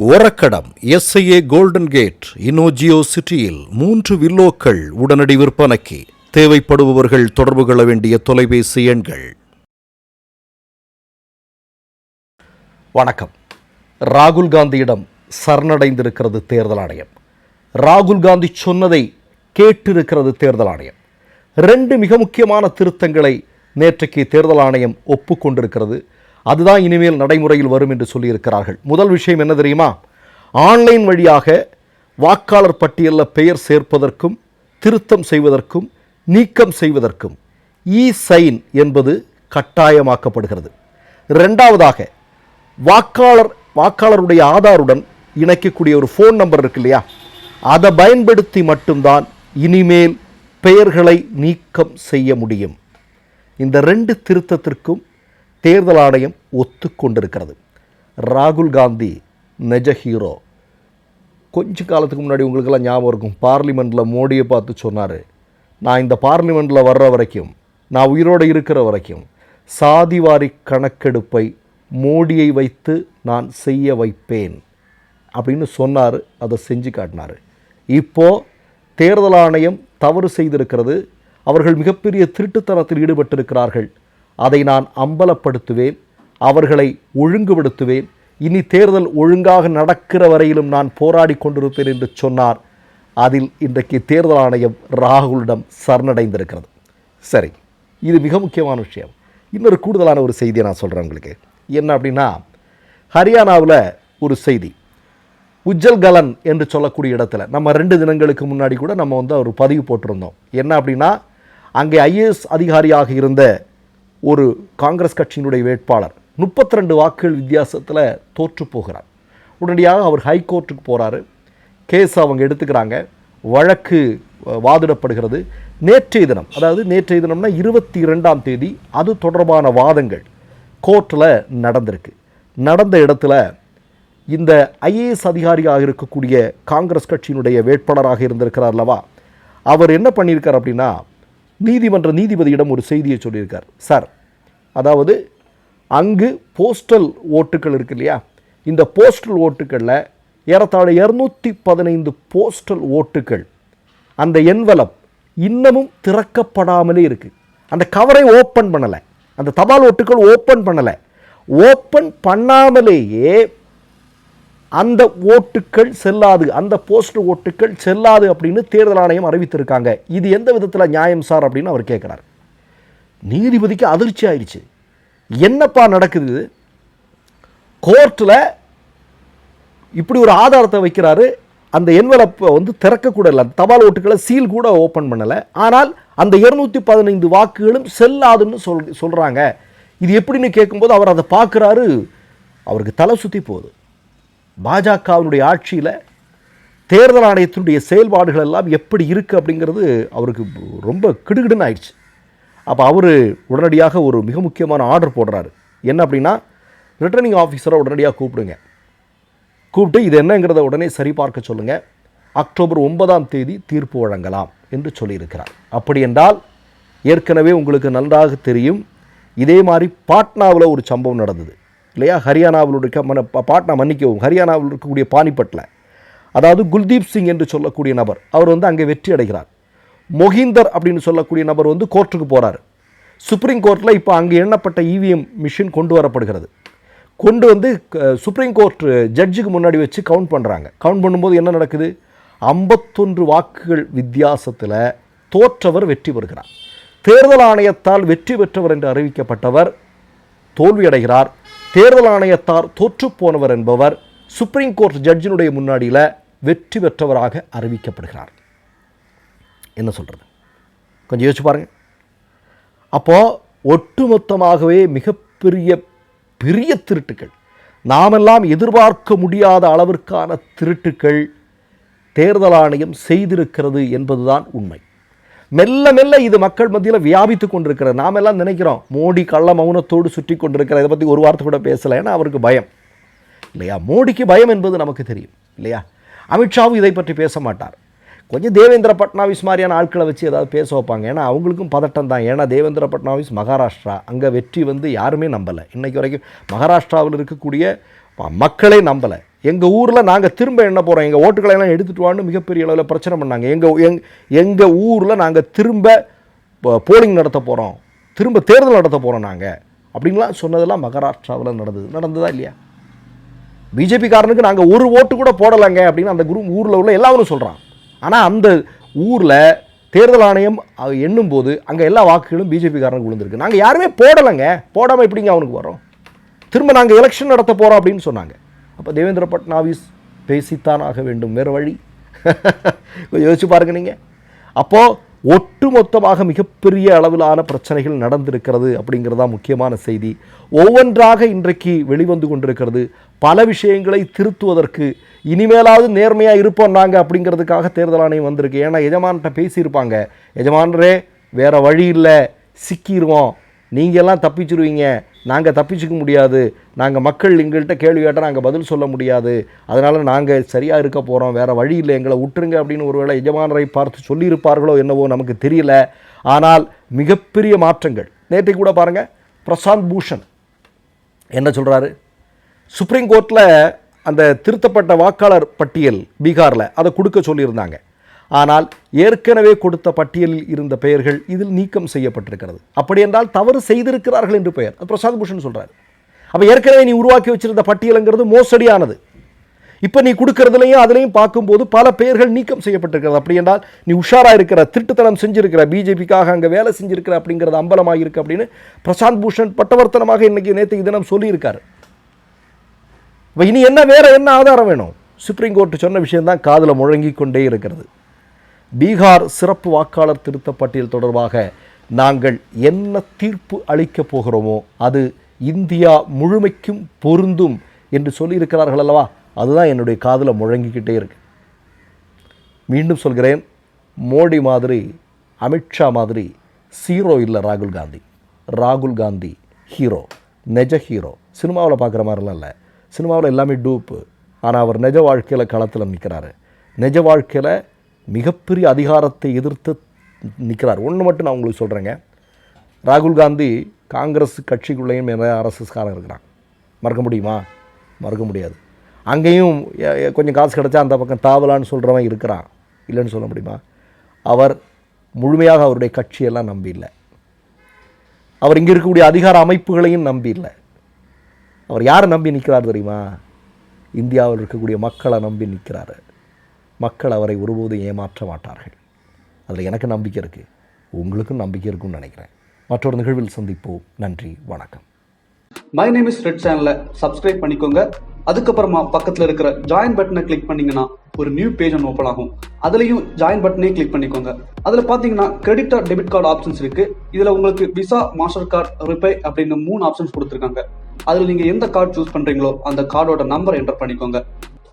Orakadam SIA golden gate இனோஜியோ சிட்டியில் மூன்று வில்லோக்கள் உடனடி விற்பனைக்கு. தேவைப்படுபவர்கள் தொடர்பு கொள்ள வேண்டிய தொலைபேசி எண்கள். வணக்கம். ராகுல் காந்தியிடம் சரணடைந்திருக்கிறது தேர்தல் ஆணையம். ராகுல் காந்தி சொன்னதை கேட்டிருக்கிறது தேர்தல் ஆணையம். ரெண்டு மிக முக்கியமான திருத்தங்களை நேற்றைக்கு தேர்தல் ஆணையம் ஒப்புக்கொண்டிருக்கிறது. அதுதான் இனிமேல் நடைமுறையில் வரும் என்று சொல்லியிருக்கிறார்கள். முதல் விஷயம் என்ன தெரியுமா? ஆன்லைன் வழியாக வாக்காளர் பட்டியலில் பெயர் சேர்ப்பதற்கும் திருத்தம் செய்வதற்கும் நீக்கம் செய்வதற்கும் இ சைன் என்பது கட்டாயமாக்கப்படுகிறது. ரெண்டாவதாக வாக்காளர் வாக்காளருடைய ஆதாருடன் இணைக்கக்கூடிய ஒரு ஃபோன் நம்பர் இருக்கு இல்லையா? அதை பயன்படுத்தி மட்டும்தான் இனிமேல் பெயர்களை நீக்கம் செய்ய முடியும். இந்த ரெண்டு திருத்தத்திற்கும் தேர்தல் ஆணையம் ஒத்துக்கொண்டிருக்கிறது. ராகுல் காந்தி நெஜ ஹீரோ. கொஞ்ச காலத்துக்கு முன்னாடி உங்களுக்கெல்லாம் ஞாபகம் இருக்கும். பார்லிமெண்ட்டில் மோடியை பார்த்து சொன்னார். நான் இந்த பார்லிமெண்ட்டில் வர்ற வரைக்கும் நான் உயிரோடு இருக்கிற வரைக்கும் சாதிவாரி கணக்கெடுப்பை மோடியை வைத்து நான் செய்ய வைப்பேன் அப்படின்னு சொன்னார் அதை செஞ்சு காட்டினார். இப்போது தேர்தல் ஆணையம் தவறு செய்திருக்கிறது. அவர்கள் மிகப்பெரிய திருட்டுத்தனத்தில் ஈடுபட்டிருக்கிறார்கள். அதை நான் அம்பலப்படுத்துவேன் அவர்களை ஒழுங்குபடுத்துவேன். இனி தேர்தல் ஒழுங்காக நடக்கிற வரையிலும் நான் போராடி கொண்டிருப்பேன் என்று சொன்னார். அதில் இன்றைக்கு தேர்தல் ஆணையம் ராகுலிடம் சரணடைந்திருக்கிறது. சரி இது மிக முக்கியமான விஷயம். இன்னொரு கூடுதலான ஒரு செய்தியை நான் சொல்கிறேன் உங்களுக்கு. என்ன அப்படின்னா ஹரியானாவில் ஒரு செய்தி. உஜ்ஜல் கலன் என்று சொல்லக்கூடிய இடத்துல நம்ம ரெண்டு தினங்களுக்கு முன்னாடி கூட நம்ம வந்து ஒரு பதிவு போட்டிருந்தோம். என்ன அப்படின்னா அங்கே ஐஏஎஸ் அதிகாரியாக இருந்த ஒரு காங்கிரஸ் கட்சியினுடைய வேட்பாளர் முப்பத்தி ரெண்டு வாக்குகள் வித்தியாசத்தில் தோற்று போகிறார். உடனடியாக அவர் ஹைகோர்ட்டுக்கு போகிறாரு கேஸ் அவங்க எடுத்துக்கிறாங்க. வழக்கு வாதிடப்படுகிறது. நேற்றைய தினம் அதாவது நேற்றைய தினம்னா இருபத்தி இரண்டாம் தேதி அது தொடர்பான வாதங்கள் கோர்ட்டில் நடந்திருக்கு. நடந்த இடத்துல இந்த ஐஏஎஸ் அதிகாரியாக இருக்கக்கூடிய காங்கிரஸ் கட்சியினுடைய வேட்பாளராக இருந்திருக்கிறார் அல்லவா? அவர் என்ன பண்ணியிருக்கார் அப்படின்னா நீதிமன்ற நீதிபதியிடம் ஒரு செய்தியை சொல்லியிருக்கார். சார் அதாவது அங்கு போஸ்டல் ஓட்டுகள் இருக்கு இல்லையா? இந்த போஸ்டல் ஓட்டுகளில் ஏறத்தாழ இரநூத்தி பதினைந்து போஸ்டல் ஓட்டுகள் அந்த என்வலப் இன்னமும் திறக்கப்படாமலே இருக்குது அந்த கவரை ஓப்பன் பண்ணலை. அந்த தபால் ஓட்டுகள் ஓப்பன் பண்ணலை. ஓப்பன் பண்ணாமலேயே அந்த ஓட்டுக்கள் செல்லாது அந்த போஸ்ட் ஓட்டுக்கள் செல்லாது அப்படின்னு தேர்தல் ஆணையம் அறிவித்திருக்காங்க. இது எந்த விதத்தில் நியாயம் சார் அப்படின்னு அவர் கேட்குறாரு நீதிபதிக்கு அதிர்ச்சி ஆயிடுச்சு. என்னப்பா நடக்குது? கோர்ட்டில் இப்படி ஒரு ஆதாரத்தை வைக்கிறாரு. அந்த என்வலப்பை வந்து திறக்கக்கூட இல்லை. அந்த தபால் ஓட்டுக்களை சீல் கூட ஓப்பன் பண்ணலை. ஆனால் அந்த இருநூற்றி பதினைந்து வாக்குகளும் செல்லாதுன்னு சொல் சொல்கிறாங்க இது எப்படின்னு கேட்கும்போது அவர் அதை பார்க்குறாரு. அவருக்கு தலை சுற்றி போகுது. பாஜகவினுடைய ஆட்சியில் தேர்தல் ஆணையத்தினுடைய செயல்பாடுகள் எல்லாம் எப்படி இருக்குது அப்படிங்கிறது அவருக்கு ரொம்ப கிடுகிடுன்னு ஆயிடுச்சு. அப்போ அவர் உடனடியாக ஒரு மிக முக்கியமான ஆர்டர் போடுறாரு. என்ன அப்படின்னா ரிட்டர்னிங் ஆஃபீஸரை உடனடியாக கூப்பிடுங்க. கூப்பிட்டு இது என்னங்கிறத உடனே சரிபார்க்க சொல்லுங்கள் அக்டோபர் ஒன்பதாம் தேதி தீர்ப்பு வழங்கலாம் என்று சொல்லியிருக்கிறார். அப்படி என்றால் ஏற்கனவே உங்களுக்கு நன்றாக தெரியும் இதே மாதிரி பாட்னாவில் ஒரு சம்பவம் நடந்தது. இல்லையா? ஹரியானாவில் இருக்க மன- பா- பாட்னா மன்னிக்கவும். ஹரியானாவில் இருக்கக்கூடிய பானிபட்டில் அதாவது குல்தீப் சிங் என்று சொல்லக்கூடிய நபர் அவர் வந்து அங்கே வெற்றி அடைகிறார். மொஹிந்தர் அப்படின்னு சொல்லக்கூடிய நபர் வந்து கோர்ட்டுக்கு போகிறார் சுப்ரீம் கோர்ட்டில் இப்போ அங்கே எண்ணப்பட்ட இவிஎம் மிஷின் கொண்டு வரப்படுகிறது. கொண்டு வந்து சுப்ரீம் கோர்ட் ஜட்ஜுக்கு முன்னாடி வச்சு கவுண்ட் பண்ணுறாங்க கவுண்ட் பண்ணும்போது என்ன நடக்குது? ஐம்பத்தொன்று வாக்குகள் வித்தியாசத்தில் தோற்றவர் வெற்றி பெறுகிறார். தேர்தல் ஆணையத்தால் வெற்றி பெற்றவர் என்று அறிவிக்கப்பட்டவர் தோல்வியடைகிறார். தேர்தல் ஆணையத்தார் தோற்றுப்போனவர் என்பவர் சுப்ரீம் கோர்ட் ஜட்ஜினுடைய முன்னாடியில் வெற்றி பெற்றவராக அறிவிக்கப்படுகிறார். என்ன சொல்கிறது கொஞ்சம் யோசிச்சு பாருங்கள் அப்போது ஒட்டுமொத்தமாகவே மிகப்பெரிய பெரிய திருட்டுக்கள் நாமெல்லாம் எதிர்பார்க்க முடியாத அளவிற்கான திருட்டுக்கள் தேர்தல் ஆணையம் செய்திருக்கிறது என்பதுதான் உண்மை. மெல்ல மெல்ல இது மக்கள் மத்தியில் வியாபித்து கொண்டிருக்கிறது. நாமெல்லாம் எல்லாம் நினைக்கிறோம் மோடி கள்ள மௌனத்தோடு சுற்றி கொண்டிருக்கிற இதை பற்றி ஒரு வார்த்தை கூட பேசலை ஏன்னா அவருக்கு பயம். இல்லையா? மோடிக்கு பயம் என்பது நமக்கு தெரியும் இல்லையா? அமித்ஷாவும் இதை பற்றி பேச மாட்டார். கொஞ்சம் தேவேந்திர பட்னாவிஸ் மாதிரியான ஆட்களை வச்சு ஏதாவது பேச வைப்பாங்க. ஏன்னா அவங்களுக்கும் பதட்டம் தான். ஏன்னா தேவேந்திர பட்னாவிஸ் மகாராஷ்டிரா. அங்கே வெற்றி வந்து யாருமே நம்பலை. இன்றைக்கு வரைக்கும் மகாராஷ்டிராவில் இருக்கக்கூடிய மக்களை மக்களே நம்பலை. எங்கள் ஊரில் நாங்கள் திரும்ப என்ன போகிறோம் எங்கள் ஓட்டுக்களை எல்லாம் எடுத்துட்டு வான்னு மிகப்பெரிய அளவில் பிரச்சனை பண்ணாங்க. எங்கள் எங் எங்கள் ஊரில் நாங்கள் திரும்ப போலிங் நடத்த போகிறோம் திரும்ப தேர்தல் நடத்த போகிறோம் நாங்கள் அப்படின்லாம் சொன்னதெல்லாம் மகாராஷ்டிராவில் நடந்தது. நடந்ததா இல்லையா? பிஜேபிக்காரனுக்கு நாங்கள் ஒரு ஓட்டு கூட போடலைங்க அப்படின்னு அந்த குரூப் ஊரில் உள்ள எல்லாரும் சொல்கிறான் ஆனால் அந்த ஊரில் தேர்தல் ஆணையம் எண்ணும்போது அங்கே எல்லா வாக்குகளும் பிஜேபிக்காரனுக்கு விழுந்திருக்கு. நாங்கள் யாருமே போடலைங்க. போடாமல் எப்படிங்க அவனுக்கு வரோம் திரும்ப நாங்கள் எலெக்ஷன் நடத்த போகிறோம் அப்படின்னு சொன்னாங்க. அப்போ தேவேந்திர பட்னாவிஸ் பேசித்தான் ஆக வேண்டும். வேறு வழி? கொஞ்சம் யோசிச்சு பாருங்க நீங்கள் அப்போது ஒட்டுமொத்தமாக மிகப்பெரிய அளவிலான பிரச்சனைகள் நடந்திருக்கிறது அப்படிங்கிறதா முக்கியமான செய்தி. ஒவ்வொன்றாக இன்றைக்கு வெளிவந்து கொண்டிருக்கிறது. பல விஷயங்களை திருத்துவதற்கு இனிமேலாவது நேர்மையாக இருப்போம் நாங்கள் அப்படிங்கிறதுக்காக தேர்தல் ஆணையம் வந்திருக்கு. ஏன்னா எஜமான்கிட்ட பேசியிருப்பாங்க. எஜமானரே வேறு வழி இல்லை. சிக்கிடுவோம் நீங்கள் எல்லாம் தப்பிச்சிருவீங்க. நாங்கள் தப்பிச்சுக்க முடியாது. நாங்கள் மக்கள் எங்கள்கிட்ட கேள்வி கேட்டால் நாங்கள் பதில் சொல்ல முடியாது. அதனால் நாங்கள் சரியாக இருக்க போகிறோம் வேறு வழி இல்லை. எங்களை விட்டுருங்க அப்படின்னு ஒருவேளை எஜமானரை பார்த்து சொல்லியிருப்பார்களோ என்னவோ நமக்கு தெரியல. ஆனால் மிகப்பெரிய மாற்றங்கள். நேற்றை கூட பாருங்கள் பிரசாந்த் பூஷன் என்ன சொல்கிறாரு சுப்ரீம் கோர்ட்டில் அந்த திருத்தப்பட்ட வாக்காளர் பட்டியல் பீகாரில் அதை கொடுக்க சொல்லியிருந்தாங்க. ஆனால் ஏற்கனவே கொடுத்த பட்டியலில் இருந்த பெயர்கள் இதில் நீக்கம் செய்யப்பட்டிருக்கிறது. அப்படி என்றால் தவறு செய்திருக்கிறார்கள் என்று பெயர். அது பிரசாந்த் பூஷன் சொல்கிறார் அப்போ ஏற்கனவே நீ உருவாக்கி வச்சிருந்த பட்டியலுங்கிறது மோசடியானது. இப்போ நீ கொடுக்கறதுலையும் அதுலேயும் பார்க்கும்போது பல பெயர்கள் நீக்கம் செய்யப்பட்டிருக்கிறது. அப்படி என்றால் நீ உஷாராக இருக்கிற திருட்டுத்தனம் செஞ்சிருக்கிற பிஜேபிக்காக அங்கே வேலை செஞ்சிருக்கிற அப்படிங்கிறது அம்பலமாக இருக்கு அப்படின்னு பிரசாந்த் பூஷன் பட்டவர்த்தனமாக இன்னைக்கு நேற்று தினம் சொல்லியிருக்காரு. இப்போ இனி என்ன வேற என்ன ஆதாரம் வேணும்? சுப்ரீம் கோர்ட் சொன்ன விஷயம்தான் காதில் முழங்கி கொண்டே இருக்கிறது. பீகார் சிறப்பு வாக்காளர் திருத்த பட்டியல் தொடர்பாக நாங்கள் என்ன தீர்ப்பு அளிக்கப் போகிறோமோ அது இந்தியா முழுமைக்கும் பொருந்தும் என்று சொல்லியிருக்கிறார்கள் அல்லவா? அதுதான் என்னுடைய காதில் முழங்கிக்கிட்டே இருக்கு. மீண்டும் சொல்கிறேன் மோடி மாதிரி அமித்ஷா மாதிரி ஹீரோ இல்லை ராகுல் காந்தி. ராகுல் காந்தி ஹீரோ நெஜ ஹீரோ சினிமாவில் பார்க்குற மாதிரிலாம் இல்லை. சினிமாவில் எல்லாமே டூப்பு ஆனால் அவர் நெஜ வாழ்க்கையில் களத்தில் நிற்கிறாரு. நெஜ வாழ்க்கையில் மிகப்பெரிய அதிகாரத்தை எதிர்த்து நிற்கிறார். ஒன்று மட்டும் நான் உங்களுக்கு சொல்கிறேங்க ராகுல் காந்தி காங்கிரஸ் கட்சிக்குள்ளேயும் நிறைய அரசுக்காரன் இருக்கிறான். மறக்க முடியுமா? மறக்க முடியாது. அங்கேயும் கொஞ்சம் காசு கிடச்சா அந்த பக்கம் தாவலான்னு சொல்கிறவன் இருக்கிறான். இல்லைன்னு சொல்ல முடியுமா? அவர் முழுமையாக அவருடைய கட்சியெல்லாம் நம்பி இல்லை. அவர் இங்கே இருக்கக்கூடிய அதிகார அமைப்புகளையும் நம்பி இல்லை. அவர் யாரை நம்பி நிற்கிறார் தெரியுமா? இந்தியாவில் இருக்கக்கூடிய மக்களை நம்பி நிற்கிறாரு. மக்கள் அவரை ஒருபோதும் ஏமாற்ற மாட்டார்கள். அதில் எனக்கு நம்பிக்கை இருக்குது உங்களுக்கும் நம்பிக்கை இருக்கும்னு நினைக்கிறேன். மற்றொரு நிகழ்வில் சந்திப்போம். நன்றி வணக்கம். மை நேம் இஸ் ரெட் சேனலை சப்ஸ்கிரைப் பண்ணிக்கோங்க. அதுக்கப்புறமா பக்கத்தில் இருக்கிற ஜாயின் பட்டனை கிளிக் பண்ணீங்கன்னா ஒரு நியூ பேஜ் ஒன்று ஓப்பன் ஆகும். அதுலேயும் ஜாயின் பட்டனே கிளிக் பண்ணிக்கோங்க. அதில் பார்த்தீங்கன்னா credit or debit card options இருக்கு. இதில் உங்களுக்கு விசா மாஸ்டர் கார்டு ரிப்பே அப்படின்னு மூணு ஆப்ஷன்ஸ் கொடுத்துருக்காங்க. அதில் நீங்கள் எந்த கார்டு சூஸ் பண்ணுறீங்களோ அந்த கார்டோட நம்பர் என்டர் பண்ணிக்கோங்க.